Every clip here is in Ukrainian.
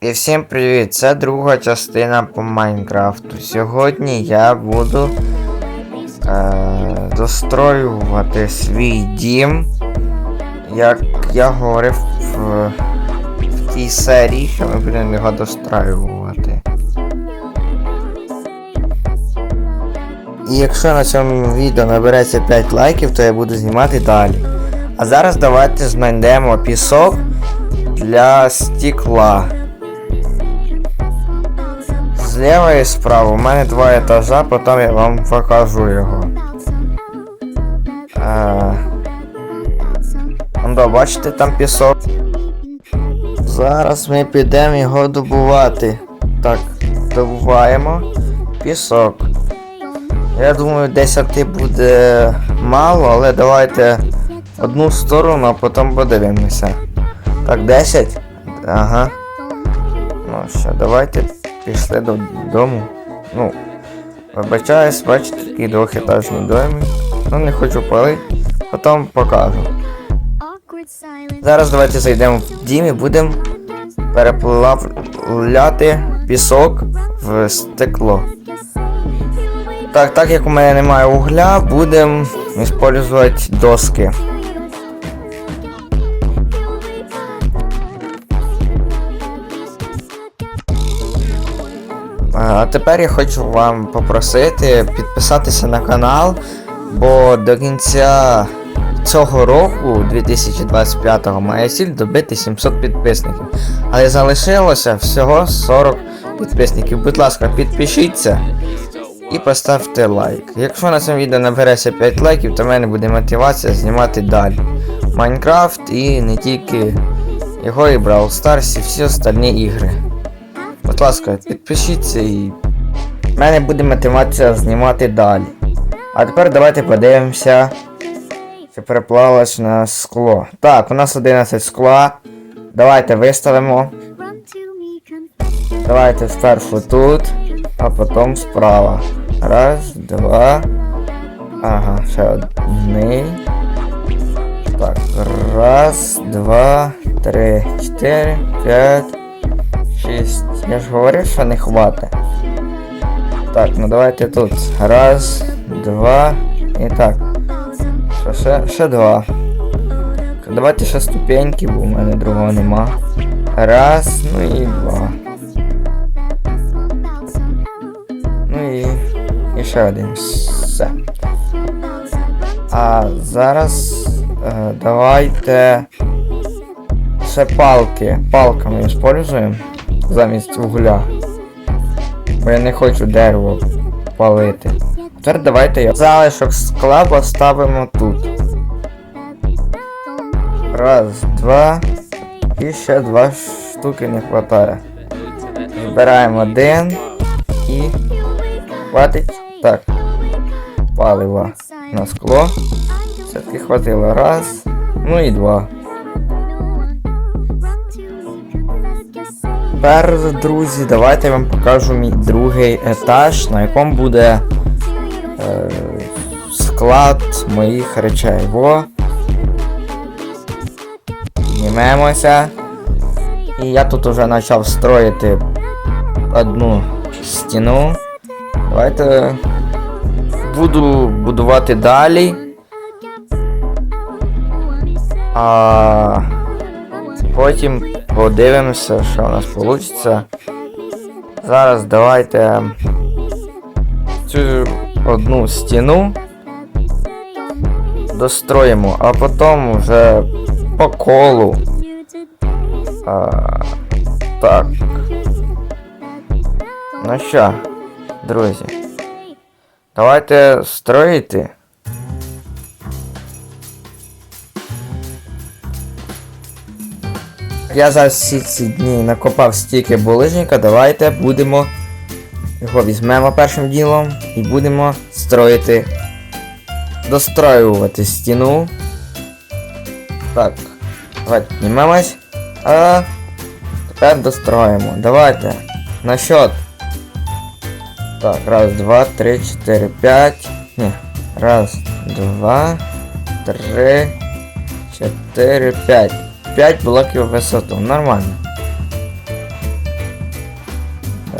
І всім привіт! Це друга частина по Майнкрафту. Сьогодні я буду е, достроювати свій дім, як я говорив в, в тій серії, що ми будемо його достроювати. І якщо на цьому відео набереться 5 лайків, то я буду знімати далі. А зараз давайте знайдемо пісок для стекла. Зліва і справа. У мене два етажа, потім я вам покажу його. А... Да, бачите там пісок. Зараз ми підемо його добувати. Так, добуваємо пісок. Я думаю, 10 буде мало, але давайте одну сторону, а потім подивимося. Так, 10? Ага. Ну що, давайте пішли додому. Ну, вибачаюсь, бачите, такий двохетажний домик. Ну не хочу палити, потім покажу. Зараз давайте зайдемо в дім і будемо переплавляти пісок в стекло. Так, так як у мене немає угля, будемо використовувати доски. А тепер я хочу вам попросити підписатися на канал, бо до кінця цього року, 2025-го, моя ціль добити 700 підписників. Але залишилося всього 40 підписників. Будь ласка, підпишіться і поставте лайк. Якщо на цьому відео набереться 5 лайків, то в мене буде мотивація знімати далі. Майнкрафт і не тільки його і Brawl Stars і всі остальні ігри. Будь ласка, підпишіться і в мене буде мотивація знімати далі. А тепер давайте подивимося, чи переплавилось на скло. Так, у нас 11 скла. Давайте виставимо. Давайте спершу тут, а потім справа. Раз, два. Ага, ще одний. Так, раз, два, три, чотири, п'ять, шість. Я ж говорив, що не хватить. Так, ну давайте тут. Раз, два. І так. Що, ще, ще два. Давайте ще ступеньки, бо у мене другого нема. Раз, ну і два. Ну і. І ще один. Все. А зараз е, давайте ще палки. Палками используємо замість вугля. Бо я не хочу дерево палити. Тепер давайте я залишок скла поставимо тут. Раз, два. І ще два штуки не вистачає. Збираємо один і хватить. Так. Палива на скло. Все-таки хватило. Раз. Ну і два. Тепер, друзі, давайте я вам покажу мій другий етаж, на якому буде е, склад моїх речей. Во. Піднімемося. І я тут вже почав строїти одну стіну. Давайте буду будувати далі. А потім подивимося, що у нас вийде. Зараз давайте цю одну стіну достроїмо, а потім вже по колу. А, так. Ну що, друзі, давайте строїти. Я за всі ці дні накопав стільки булижника, давайте будемо його візьмемо першим ділом і будемо строїти, достроювати стіну. Так, давайте піднімемось. А тепер достроїмо. Давайте. На счет. Так, раз, два, три, чотири, п'ять. Ні. Раз, два, три, чотири, п'ять. 5 блоків в висоту. Нормально.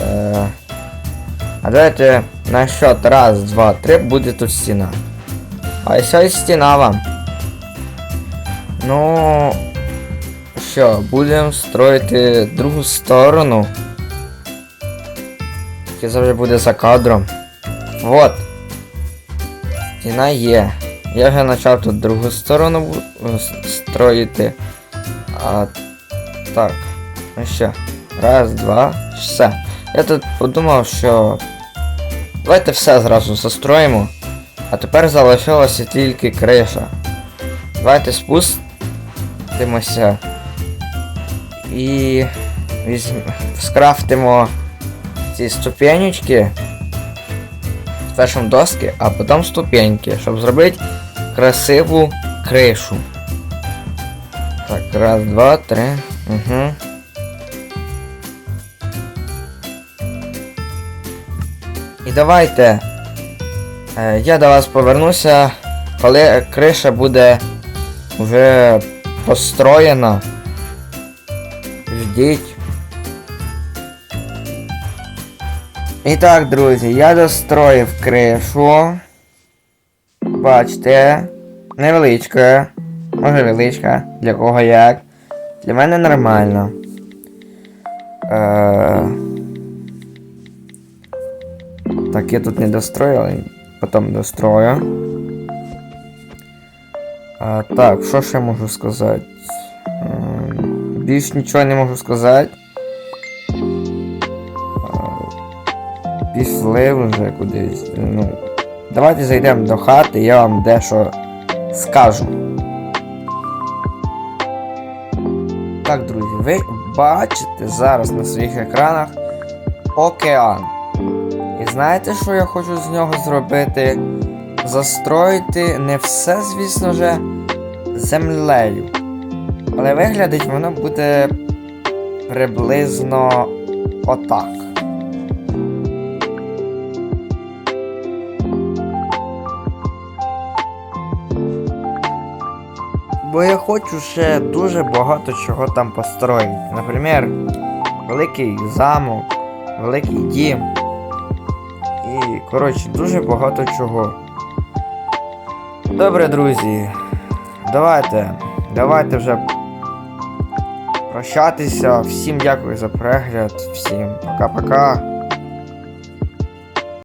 Е, а давайте на счет. Раз, два, три будет тут стена. А еще и стена вам. Ну... Що, будем строить другу сторону. Тільки завжди буде за кадром. Вот. Стіна є. Я вже почав тут другу сторону е, строїти. А так. Ну що. Раз, два, все. Я тут подумав, що. Давайте все зразу застроїмо. А тепер залишилася тільки криша. Давайте спустимося. І візьм... скрафтимо ці ступенечки. Спершу доски, а потім ступеньки, щоб зробити красиву кришу. Так, раз, два, три. Угу. І давайте. Е, я до вас повернуся, коли криша буде вже построєна. Ждіть. І так, друзі, я достроїв кришу. Бачите, невеличка. Може величка, для кого як. Для мене нормально. Е... Так, я тут не достроїв, потім дострою. А, так, що ще можу сказати? Більш нічого не можу сказати. А, Пішли вже кудись. Ну, давайте зайдемо до хати, я вам дещо скажу. Так, друзі, ви бачите зараз на своїх екранах океан. І знаєте, що я хочу з нього зробити? Застроїти не все, звісно же, землею. Але виглядить воно буде приблизно отак. Бо я хочу ще дуже багато чого там построїти. Наприклад, великий замок, великий дім. І, коротше, дуже багато чого. Добре, друзі. Давайте. Давайте вже прощатися. Всім дякую за перегляд. Всім пока-пока.